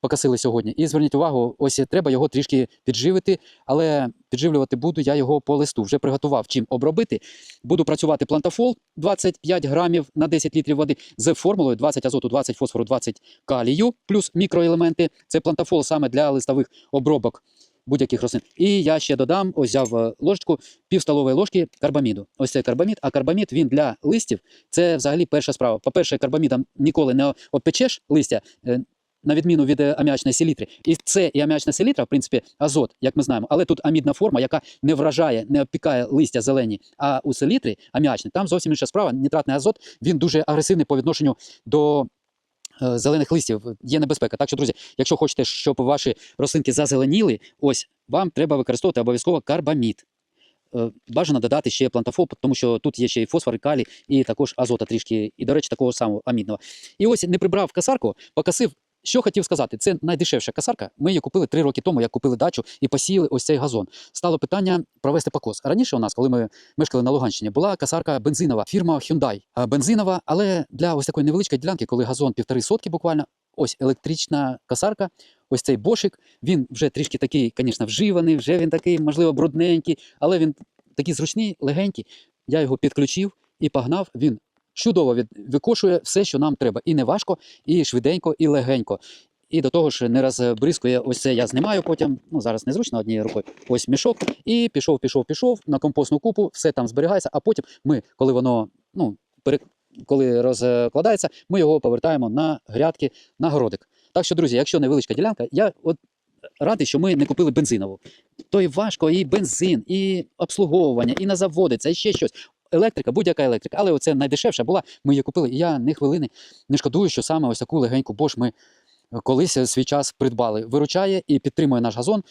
покосили сьогодні. І зверніть увагу, ось треба його трішки підживити, але підживлювати буду я його по листу. Вже приготував чим обробити. Буду працювати плантафол 25 грамів на 10 літрів води з формулою 20 азоту, 20 фосфору, 20 калію, плюс мікроелементи. Це плантафол саме для листових обробок будь-яких рослин. І я ще додам, ось взяв е, ложечку, пів столової ложки карбаміду. Ось це карбамід, а карбамід він для листів це взагалі перша справа. По-перше, карбамідом ніколи не обпечеш листя. На відміну від е, аміачної селітри. І це і аміачна селітра, в принципі, азот, як ми знаємо. Але тут амідна форма, яка не вражає, не обпікає листя зелені. А у селітри аміачний, там зовсім інша справа. Нітратний азот він дуже агресивний по відношенню до е, зелених листів. Є небезпека. Так що, друзі, якщо хочете, щоб ваші рослинки зазеленіли, ось вам треба використовувати обов'язково карбамід. Е, Бажано додати ще плантафол, тому що тут є ще і фосфор, і калій, і також азота трішки, і, до речі, такого самого амідного. І ось не прибрав касарку, покосив. Що хотів сказати, це найдешевша касарка. Ми її купили три роки тому, як купили дачу і посіяли ось цей газон. Стало питання провести покос. Раніше у нас, коли ми мешкали на Луганщині, була касарка бензинова, фірма Hyundai. Бензинова, але для ось такої невеличкої ділянки, коли газон півтори сотки буквально, ось електрична касарка, ось цей бошик. Він вже трішки такий, звісно, вживаний, вже він такий, можливо, брудненький, але він такий зручний, легенький. Я його підключив і погнав. Він чудово від... викошує все, що нам треба. І не важко, і швиденько, і легенько. І до того ж не розбризкує, ось це я знімаю потім, ну зараз незручно однією рукою, ось мішок, і пішов, пішов, пішов на компостну купу, все там зберігається, а потім ми, коли воно, ну, пере... коли розкладається, ми його повертаємо на грядки, на городик. Так що, друзі, якщо невеличка ділянка, я от радий, що ми не купили бензинову. То і важко, і бензин, і обслуговування, і на заводи, це ще щось. Електрика, будь-яка електрика, але оце найдешевша була. Ми її купили. І я не хвилини не шкодую, що саме ось таку легеньку Bosch ми колись свій час придбали. Виручає і підтримує наш газон